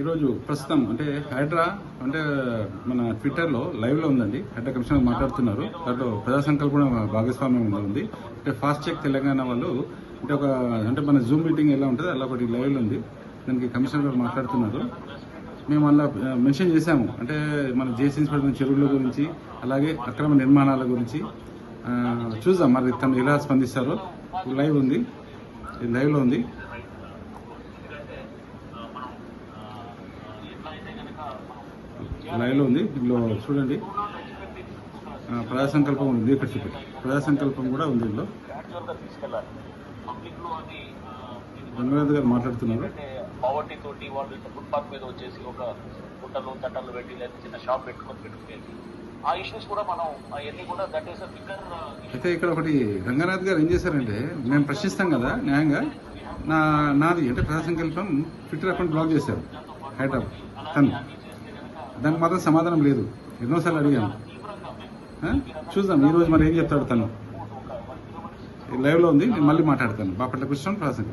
ఈరోజు ప్రస్తుతం అంటే హైడ్రా అంటే మన ట్విట్టర్లో లైవ్లో ఉందండి. హైడ్రా కమిషనర్ మాట్లాడుతున్నారు. దాంట్లో ప్రజా కూడా భాగస్వామ్యం ఉంది అంటే ఫాస్ట్ చెక్ తెలంగాణ వాళ్ళు అంటే ఒక అంటే మన జూమ్ మీటింగ్ ఎలా ఉంటుంది అలా ఒకటి లైవ్లో ఉంది. దానికి కమిషనర్ గారు మాట్లాడుతున్నారు. మేము అలా మెన్షన్ చేశాము. అంటే మన జేసీన్స్ పడిన చెరువుల గురించి అలాగే అక్రమ నిర్మాణాల గురించి చూద్దాం మరి తను ఎలా స్పందిస్తారో. లైవ్ ఉంది. ఇది లైవ్లో ఉంది. లైవ్లో ఉంది. ఇందులో చూడండి. ప్రజా సంకల్పం ఉంది. ఇక్కడ చూపి ప్రజా సంకల్పం కూడా ఉంది ఇందులో. రంగనాథ్ గారు మాట్లాడుతున్నారు. పావర్టీ తోటి వాళ్ళు ఇట్లా ఫుట్పాత్ మీద వచ్చేసి ఒక గుట్టలు తట్టలు పెట్టి లేదా చిన్న షాప్ పెట్టుకొని పెట్టుకునేది. ఆ ఇష్యూస్ కూడా మనం అవన్నీ కూడా దట్ ఈస్ బిగ్గర్ అయితే ఇక్కడ ఒకటి రంగనాథ్ గారు ఏం చేశారంటే మేము ప్రశ్నిస్తాం కదా న్యాయంగా. నా నాది అంటే ప్రజా సంకల్పం ట్విట్టర్ అకౌంట్ బ్లాక్ చేశారు. హైదరాబాద్. తను. దానికి మాత్రం సమాధానం లేదు. ఎన్నోసార్లు అడిగాను. చూద్దాం. ఈ రోజు మరి ఏం చెప్తాడు తను? లైవ్లో ఉంది. నేను మళ్ళీ మాట్లాడతాను. బాపట్ల కృష్ణ ప్రజా